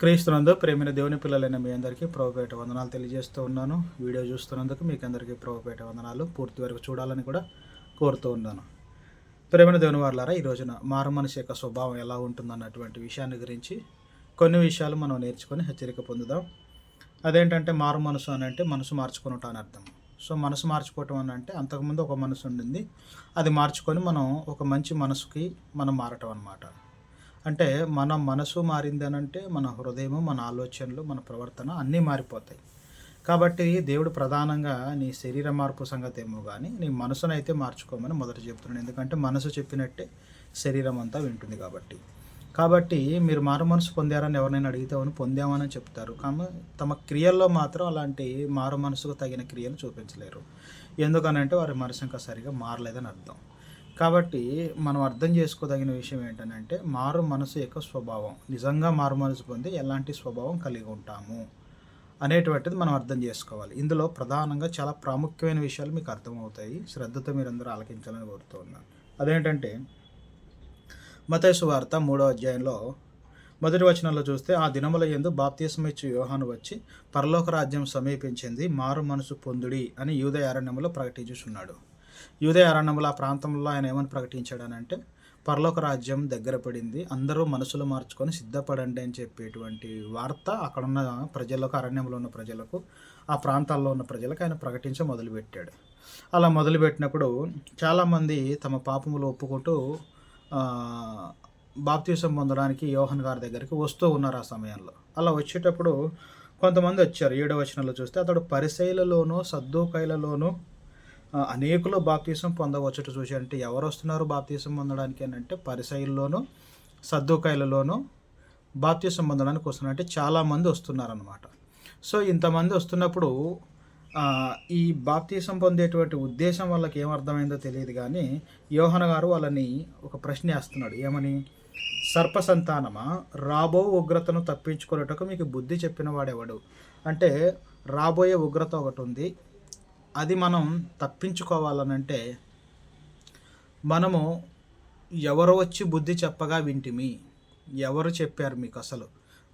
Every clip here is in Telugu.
క్రీస్తునందు ప్రేమైన దేవుని పిల్లలైన మీ అందరికీ ప్రభుపేట వందనాలు తెలియజేస్తూ ఉన్నాను. వీడియో చూస్తున్నందుకు మీకు అందరికీ ప్రభుపేట వందనాలు. పూర్తి వరకు చూడాలని కూడా కోరుతూ ఉన్నాను. ప్రేమైన దేవుని వారులారా ఈ రోజున మారు మనిషి యొక్క స్వభావం ఎలా ఉంటుందన్నటువంటి విషయాన్ని గురించి కొన్ని విషయాలు మనం నేర్చుకొని హెచ్చరిక పొందుదాం. అదేంటంటే మారు మనసు అని అంటే మనసు మార్చుకున్నట్టు అని అర్థం. సో మనసు మార్చుకోవటం అని అంటే అంతకుముందు ఒక మనసు ఉండింది. అది మార్చుకొని మనం ఒక మంచి మనసుకి మనం మారటం అనమాట అంటే మన మనసు మారిందనంటే మన హృదయము మన ఆలోచనలు మన ప్రవర్తన అన్నీ మారిపోతాయి. కాబట్టి దేవుడు ప్రధానంగా నీ శరీర మార్పు సంగతి ఏమో కానీ నీ మనసునైతే మార్చుకోమని మొదట చెప్తున్నాను ఎందుకంటే మనసు చెప్పినట్టే శరీరం అంతా వింటుంది కాబట్టి. కాబట్టి మీరు మారు మనసు పొందారని ఎవరినైనా అడిగితే అవును పొందామని చెప్తారు. కానీ తమ క్రియల్లో మాత్రం అలాంటి మారు మనసుకు తగిన క్రియలు చూపించలేరు. ఎందుకనంటే వారి మనసు ఇంకా సరిగా మారలేదని అర్థం. కాబట్టి మనం అర్థం చేసుకోదగిన విషయం ఏంటంటే మారు మనసు యొక్క స్వభావం. నిజంగా మారు మనసు పొంది ఎలాంటి స్వభావం కలిగి ఉంటాము అనేటువంటిది మనం అర్థం చేసుకోవాలి. ఇందులో ప్రధానంగా చాలా ప్రాముఖ్యమైన విషయాలు మీకు అర్థమవుతాయి. శ్రద్ధతో మీరందరూ ఆలకించాలని కోరుతూ ఉన్నాను. అదేంటంటే మతేసు వార్త మూడో అధ్యాయంలో మొదటి వచనంలో చూస్తే ఆ దినముల యందు బాప్తీసమిచ్చు యోహాను వచ్చి పరలోక రాజ్యం సమీపించింది మారు మనసు పొందుడి అని యూదయ అరణ్యములో ప్రకటించుచున్నాడు. యూదయ అరణ్యముల ఆ ప్రాంతంలో ఆయన ఏమని ప్రకటించాడనంటే పరలోక రాజ్యం దగ్గర పడింది అందరూ మనసులు మార్చుకొని సిద్ధపడండి అని చెప్పేటువంటి వార్త అక్కడున్న ప్రజలకు అరణ్యంలో ఉన్న ప్రజలకు ఆ ప్రాంతాల్లో ఉన్న ప్రజలకు ఆయన ప్రకటించ మొదలుపెట్టాడు. అలా మొదలుపెట్టినప్పుడు చాలామంది తమ పాపములు ఒప్పుకుంటూ బాప్తీసం పొందడానికి యోహన్ గారి దగ్గరికి వస్తూ ఉన్నారు ఆ సమయంలో. అలా వచ్చేటప్పుడు కొంతమంది వచ్చారు. ఏడవ వచనంలో చూస్తే అతడు పరిశైలలోనూ సద్దుకైలలోనూ అనేకులు బాప్తీసం పొందవచ్చుట చూసి అంటే ఎవరు వస్తున్నారు బాప్తీసం పొందడానికి అని అంటే పరిశైల్లోనూ సర్దుకాయలలోనూ బాప్తీసం పొందడానికి వస్తున్నారు. అంటే చాలామంది వస్తున్నారనమాట సో ఇంతమంది వస్తున్నప్పుడు ఈ బాప్తీసం పొందేటువంటి ఉద్దేశం వాళ్ళకి ఏమర్థమైందో తెలియదు కానీ యోహన గారు వాళ్ళని ఒక ప్రశ్న వేస్తున్నాడు. ఏమని? సర్ప సంతానమా? రాబో ఉగ్రతను తప్పించుకునేటకు మీకు బుద్ధి చెప్పిన వాడెవడు? అంటే రాబోయే ఉగ్రత ఒకటి ఉంది. అది మనం తప్పించుకోవాలనంటే మనము ఎవరు వచ్చి బుద్ధి చెప్పగా వింటిమి? ఎవరు చెప్పారు మీకు అసలు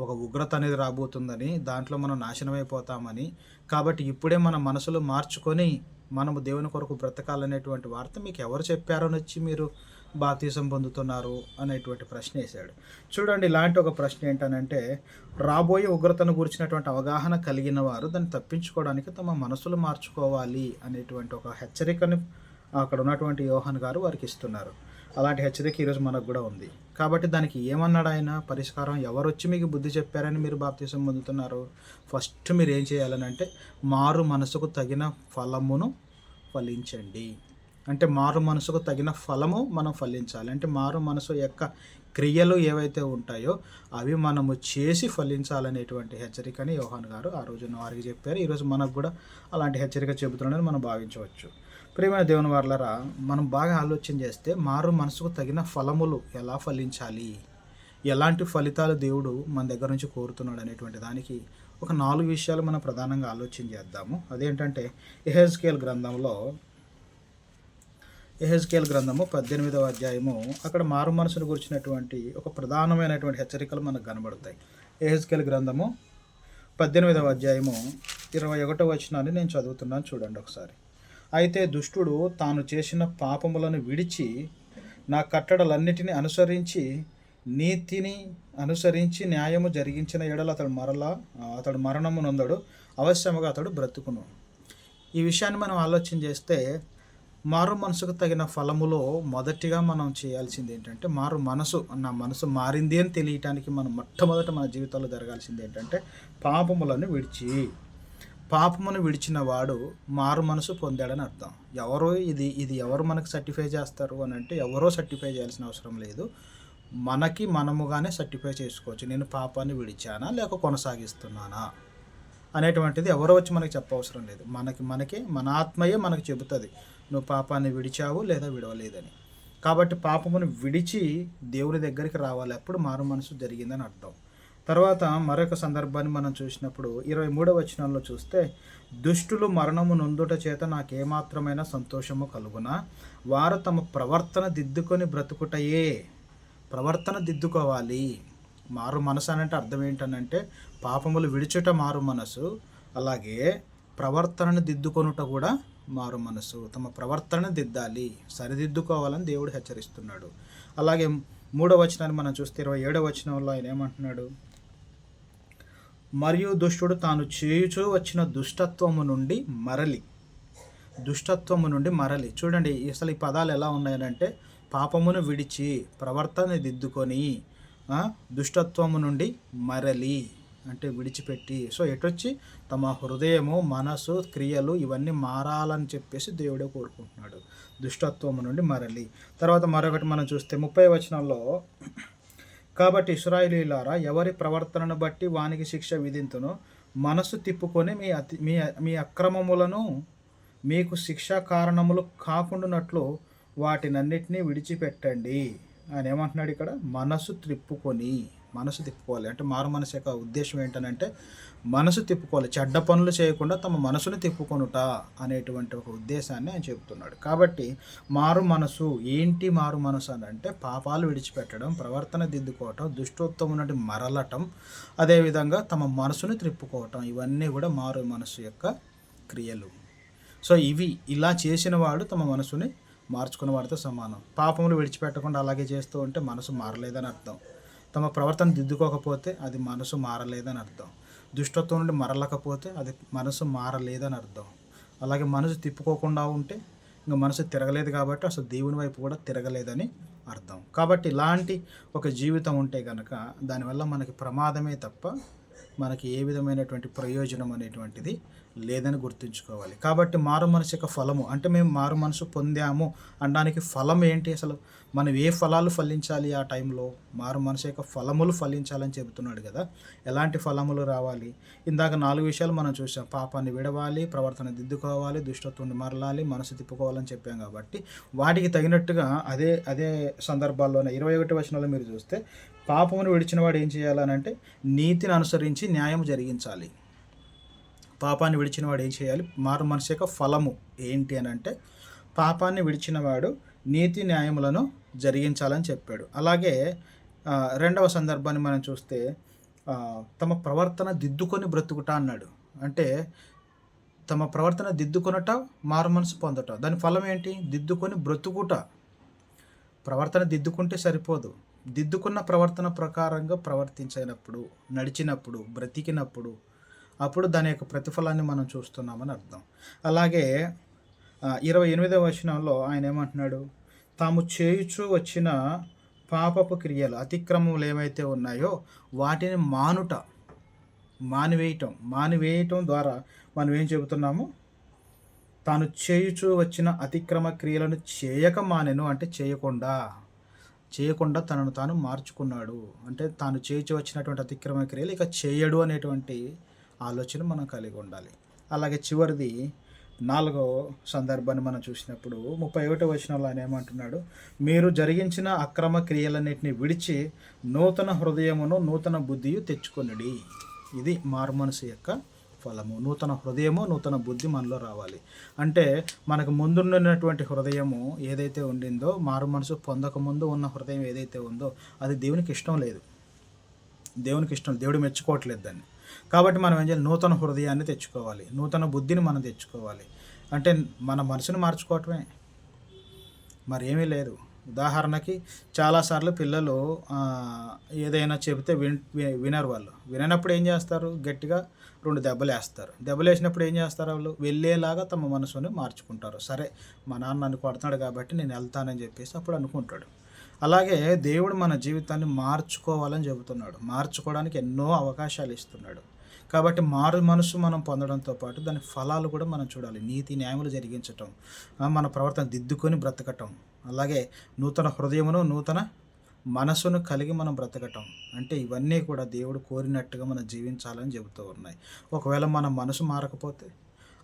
ఒక ఉగ్రత అనేది రాబోతుందని దాంట్లో మనం నాశనమైపోతామని. కాబట్టి ఇప్పుడే మన మనసులు మార్చుకొని మనము దేవుని కొరకు బ్రతకాలనేటువంటి వార్త మీకు ఎవరు చెప్పారని వచ్చి మీరు బాప్తీసం పొందుతున్నారు అనేటువంటి ప్రశ్న వేశాడు. చూడండి ఇలాంటి ఒక ప్రశ్న ఏంటనంటే రాబోయే ఉగ్రతను గురించినటువంటి అవగాహన కలిగిన వారు దాన్ని తప్పించుకోవడానికి తమ మనసులు మార్చుకోవాలి అనేటువంటి ఒక హెచ్చరికను అక్కడ ఉన్నటువంటి యోహన్ గారు వారికి ఇస్తున్నారు. అలాంటి హెచ్చరిక ఈరోజు మనకు కూడా ఉంది. కాబట్టి దానికి ఏమన్నాడు ఆయన? పరిష్కారం ఎవరు వచ్చి మీకు బుద్ధి చెప్పారని మీరు బాప్తీసం పొందుతున్నారు? ఫస్ట్ మీరు ఏం చేయాలని అంటే మారు మనసుకు తగిన ఫలమును ఫలించండి. అంటే మారు మనసుకు తగిన ఫలము మనం ఫలించాలి. అంటే మారు మనసు యొక్క క్రియలు ఏవైతే ఉంటాయో అవి మనము చేసి ఫలించాలనేటువంటి హెచ్చరికని యోహాన్ గారు ఆ రోజున వారికి చెప్పారు. ఈరోజు మనకు కూడా అలాంటి హెచ్చరిక చెబుతున్నారని మనం భావించవచ్చు. ప్రియమైన దేవుని వాళ్ళరా మనం బాగా ఆలోచన చేస్తే మారు మనసుకు తగిన ఫలములు ఎలా ఫలించాలి? ఎలాంటి ఫలితాలు దేవుడు మన దగ్గర నుంచి కోరుతున్నాడు అనేటువంటి దానికి ఒక నాలుగు విషయాలు మనం ప్రధానంగా ఆలోచన చేద్దాము. అదేంటంటే ఎహెజ్కేల్ గ్రంథంలో ఎహెజ్కేల్ గ్రంథము పద్దెనిమిదవ అధ్యాయము అక్కడ మారు మనసును గురించినటువంటి ఒక ప్రధానమైనటువంటి హెచ్చరికలు మనకు కనబడతాయి. ఎహెజ్కేల్ గ్రంథము పద్దెనిమిదవ అధ్యాయము ఇరవై ఒకటో వచనాన్ని నేను చదువుతున్నాను చూడండి ఒకసారి. అయితే దుష్టుడు తాను చేసిన పాపములను విడిచి నా కట్టడలన్నిటిని అనుసరించి నీతిని అనుసరించి న్యాయము జరిగించిన ఎడల అతడు మరలా అతడు మరణము నొందడు అవశ్యముగా అతడు బ్రతుకును. ఈ విషయాన్ని మనం ఆలోచన చేస్తే మారు మనసుకు తగిన ఫలములో మొదటిగా మనం చేయాల్సింది ఏంటంటే మారు మనసు నా మనసు మారింది అని తెలియటానికి మనం మొట్టమొదట మన జీవితంలో జరగాల్సింది ఏంటంటే పాపములను విడిచి. పాపమును విడిచిన వాడు మారు మనసు పొందాడని అర్థం. ఎవరో ఇది ఇది ఎవరు మనకు సర్టిఫై చేస్తారు అని అంటే ఎవరో సర్టిఫై చేయాల్సిన అవసరం లేదు. మనకి మనముగానే సర్టిఫై చేసుకోవచ్చు. నేను పాపాన్ని విడిచానా లేక కొనసాగిస్తున్నానా అనేటువంటిది ఎవరో వచ్చి మనకి చెప్పవసరం లేదు. మనకి మనకి మన ఆత్మయే మనకు చెబుతుంది నువ్వు పాపాన్ని విడిచావు లేదా విడవలేదని. కాబట్టి పాపమును విడిచి దేవుని దగ్గరికి రావాలి అప్పుడు మారు మనసు జరిగిందని అర్థం. తర్వాత మరొక సందర్భాన్ని మనం చూసినప్పుడు ఇరవై మూడవ వచనంలో చూస్తే దుష్టులు మరణము నొందుట చేత నాకేమాత్రమైన సంతోషము కలుగునా? వారు తమ ప్రవర్తన దిద్దుకొని బ్రతుకుటయే. ప్రవర్తన దిద్దుకోవాలి. మారు మనసు అని అంటే అర్థం ఏంటనంటే పాపములు విడిచుట మారు మనసు అలాగే ప్రవర్తనను దిద్దుకొనుట కూడా మారు మనసు. తమ ప్రవర్తనను దిద్దాలి. సరిదిద్దుకోవాలని దేవుడు హెచ్చరిస్తున్నాడు. అలాగే మూడో వచనాన్ని మనం చూస్తే ఇరవై ఏడో వచనంలో ఆయన ఏమంటున్నాడు? మరియు దుష్టుడు తాను చేయుచూ వచ్చిన దుష్టత్వము నుండి మరలి. దుష్టత్వము నుండి మరలి. చూడండి అసలు ఈ పదాలు ఎలా ఉన్నాయనంటే పాపమును విడిచి ప్రవర్తన దిద్దుకొని దుష్టత్వము నుండి మరలి అంటే విడిచిపెట్టి. సో ఎటొచ్చి? తమ హృదయము మనసు క్రియలు ఇవన్నీ మారాలని చెప్పేసి దేవుడే కోరుకుంటున్నాడు. దుష్టత్వము నుండి మరలి. తర్వాత మరొకటి మనం చూస్తే ముప్పై వచనంలో కాబట్టి ఇస్రాయిలీలారా ఎవరి ప్రవర్తనను బట్టి వానికి శిక్ష విధింతును? మనసు తిప్పుకొని మీ అతి మీ మీ అక్రమములను మీకు శిక్షా కారణములు కాకుండానట్లు వాటినన్నిటినీ విడిచిపెట్టండి. ఆయన ఏమంటున్నాడు ఇక్కడ? మనసు తిప్పుకొని మనసు తిప్పుకోవాలి. అంటే మారు మనసు యొక్క ఉద్దేశం ఏంటనంటే మనసు తిప్పుకోవాలి. చెడ్డ పనులు చేయకుండా తమ మనసుని తిప్పుకొనుట అనేటువంటి ఒక ఉద్దేశాన్ని ఆయన చెబుతున్నాడు. కాబట్టి మారు మనసు ఏంటి మారు మనసు అని అంటే పాపాలు విడిచిపెట్టడం ప్రవర్తన దిద్దుకోవటం దుష్టోత్తము నుండి మరలటం అదేవిధంగా తమ మనసుని త్రిప్పుకోవటం ఇవన్నీ కూడా మారు మనసు యొక్క క్రియలు. సో ఇవి ఇలా చేసిన వాడు తమ మనసుని మార్చుకున్న వాడితో సమానం. పాపములు విడిచిపెట్టకుండా అలాగే చేస్తూ ఉంటే మనసు మారలేదని అర్థం. తమ ప్రవర్తన దిద్దుకోకపోతే అది మనసు మారలేదని అర్థం. దుష్టత్వం నుండి మరలకపోతే అది మనసు మారలేదని అర్థం. అలాగే మనసు తిప్పుకోకుండా ఉంటే ఇంకా మనసు తిరగలేదు కాబట్టి అసలు దేవుని వైపు కూడా తిరగలేదని అర్థం. కాబట్టి ఇలాంటి ఒక జీవితం ఉంటే కనుక దానివల్ల మనకి ప్రమాదమే తప్ప మనకి ఏ విధమైనటువంటి ప్రయోజనం అనేటువంటిది లేదని గుర్తుంచుకోవాలి. కాబట్టి మారు మనసు యొక్క ఫలము అంటే మేము మారు మనసు పొందాము అనడానికి ఫలం ఏంటి అసలు? మనం ఏ ఫలాలు ఫలించాలి ఆ టైంలో? మారు మనసు యొక్క ఫలములు ఫలించాలని చెబుతున్నాడు కదా. ఎలాంటి ఫలములు రావాలి? ఇందాక నాలుగు విషయాలు మనం చూసాం. పాపాన్ని విడవాలి ప్రవర్తన దిద్దుకోవాలి దుష్టత్వాన్ని మరలాలి మనసు తిప్పుకోవాలని చెప్పాం కాబట్టి వాటికి తగినట్టుగా అదే అదే సందర్భాల్లోనే ఇరవై ఒకటి వచనంలో మీరు చూస్తే పాపమును విడిచిన వాడు ఏం చేయాలని అంటే నీతిని అనుసరించి న్యాయం జరిగించాలి. పాపాన్ని విడిచిన వాడు ఏం చేయాలి? మారు మనసు యొక్క ఫలము ఏంటి అని అంటే పాపాన్ని విడిచినవాడు నీతి న్యాయములను జరిగించాలని చెప్పాడు. అలాగే రెండవ సందర్భాన్ని మనం చూస్తే తమ ప్రవర్తన దిద్దుకొని బ్రతుకుట అన్నాడు. అంటే తమ ప్రవర్తన దిద్దుకొనట మారు మనసు పొందట. దాని ఫలం ఏంటి? దిద్దుకొని బ్రతుకుట. ప్రవర్తన దిద్దుకుంటే సరిపోదు. దిద్దుకున్న ప్రవర్తన ప్రకారంగా ప్రవర్తించినప్పుడు నడిచినప్పుడు బ్రతికినప్పుడు అప్పుడు దాని యొక్క ప్రతిఫలాన్ని మనం చూస్తున్నామని అర్థం. అలాగే ఇరవై ఎనిమిదవ వచనంలో ఆయన ఏమంటున్నాడు? తాము చేయుచూ వచ్చిన పాపపు క్రియలు అతిక్రమములు ఏవైతే ఉన్నాయో వాటిని మానుట మానివేయటం మానివేయటం ద్వారా మనం ఏం చెబుతున్నాము? తాను చేయుచూ వచ్చిన అతిక్రమ క్రియలను చేయక మానెను అంటే చేయకుండా చేయకుండా తనను తాను మార్చుకున్నాడు. అంటే తాను చేయించి వచ్చినటువంటి అతిక్రమ క్రియలు ఇక చేయడు అనేటువంటి ఆలోచన మనం కలిగి ఉండాలి. అలాగే చివరిది నాలుగో సందర్భాన్ని మనం చూసినప్పుడు ముప్పై ఒకటో వచనంలో ఆయన ఏమంటున్నాడు? మీరు జరిగించిన అక్రమ క్రియలన్నిటిని విడిచి నూతన హృదయమును నూతన బుద్ధియు తెచ్చుకొనిడి. ఇది మారుమనసు యొక్క ఫలము. నూతన హృదయము నూతన బుద్ధి మనలో రావాలి. అంటే మనకు ముందున్నటువంటి హృదయము ఏదైతే ఉండిందో మారు మనసు పొందక ముందు ఉన్న హృదయం ఏదైతే ఉందో అది దేవునికి ఇష్టం లేదు. దేవునికి ఇష్టం దేవుడు మెచ్చుకోవట్లేదు దాన్ని. కాబట్టి మనం ఏం చేయాలి? నూతన హృదయాన్ని తెచ్చుకోవాలి. నూతన బుద్ధిని మనం తెచ్చుకోవాలి. అంటే మన మనసుని మార్చుకోవటమే. మరేమీ లేదు. ఉదాహరణకి చాలాసార్లు పిల్లలు ఏదైనా చెబితే విన్ వినరు వాళ్ళు. విననప్పుడు ఏం చేస్తారు? గట్టిగా రెండు దెబ్బలు వేస్తారు. దెబ్బలు వేసినప్పుడు ఏం చేస్తారు వాళ్ళు? వెళ్ళేలాగా తమ మనసుని మార్చుకుంటారు. సరే మా నాన్న నన్ను కొడుతున్నాడు కాబట్టి నేను వెళ్తానని చెప్పేసి అప్పుడు అనుకుంటాడు. అలాగే దేవుడు మన జీవితాన్ని మార్చుకోవాలని చెబుతున్నాడు. మార్చుకోవడానికి ఎన్నో అవకాశాలు ఇస్తున్నాడు. కాబట్టి మారు మనసు మనం పొందడంతో పాటు దాని ఫలాలు కూడా మనం చూడాలి. నీతి న్యాయములు జరిగించటం మన ప్రవర్తన దిద్దుకొని బ్రతకటం. అలాగే నూతన హృదయమును నూతన మనసును కలిగి మనం బ్రతకటం. అంటే ఇవన్నీ కూడా దేవుడు కోరినట్టుగా మనం జీవించాలని చెబుతూ ఉన్నాయి. ఒకవేళ మన మనసు మారకపోతే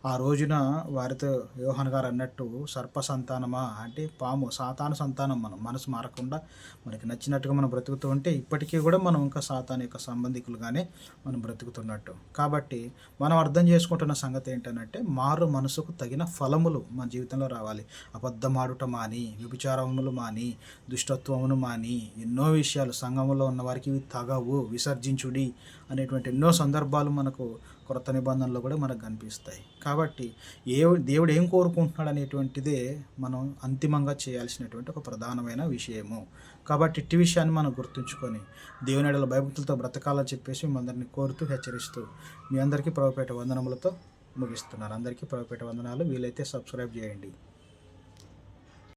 ఆ రోజున వారితో యోహన్ గారు అన్నట్టు సర్ప సంతానమా అంటే పాము సాతాను సంతానం మనం మనసు మారకుండా మనకి నచ్చినట్టుగా మనం బ్రతుకుతూ ఉంటే ఇప్పటికీ కూడా మనం ఇంకా సాతాను యొక్క సంబంధికులుగానే మనం బ్రతుకుతున్నట్టు. కాబట్టి మనం అర్థం చేసుకుంటున్న సంగతి ఏంటంటే మారు మనసుకు తగిన ఫలములు మన జీవితంలో రావాలి. అబద్ధమాడుట మాని వ్యభిచారములు మాని దుష్టత్వమును మాని ఎన్నో విషయాలు సంఘములో ఉన్న వారికి ఇవి తగవు విసర్జించుడి అనేటువంటి ఎన్నో సందర్భాలు మనకు కొత్త నిబంధనలు కూడా మనకు కనిపిస్తాయి. కాబట్టి ఏ దేవుడు ఏం కోరుకుంటున్నాడు అనేటువంటిదే మనం అంతిమంగా చేయాల్సినటువంటి ఒక ప్రధానమైన విషయము. కాబట్టి ఇట్టి విషయాన్ని మనం గుర్తుంచుకొని దేవుని ఎడల భయభక్తులతో బ్రతకాలని చెప్పేసి మిమ్మందరిని కోరుతూ హెచ్చరిస్తూ మీ అందరికీ ప్రభుపేట వందనములతో ముగిస్తున్నాను అందరికీ ప్రభుపేట వందనాలు. వీలైతే సబ్స్క్రైబ్ చేయండి.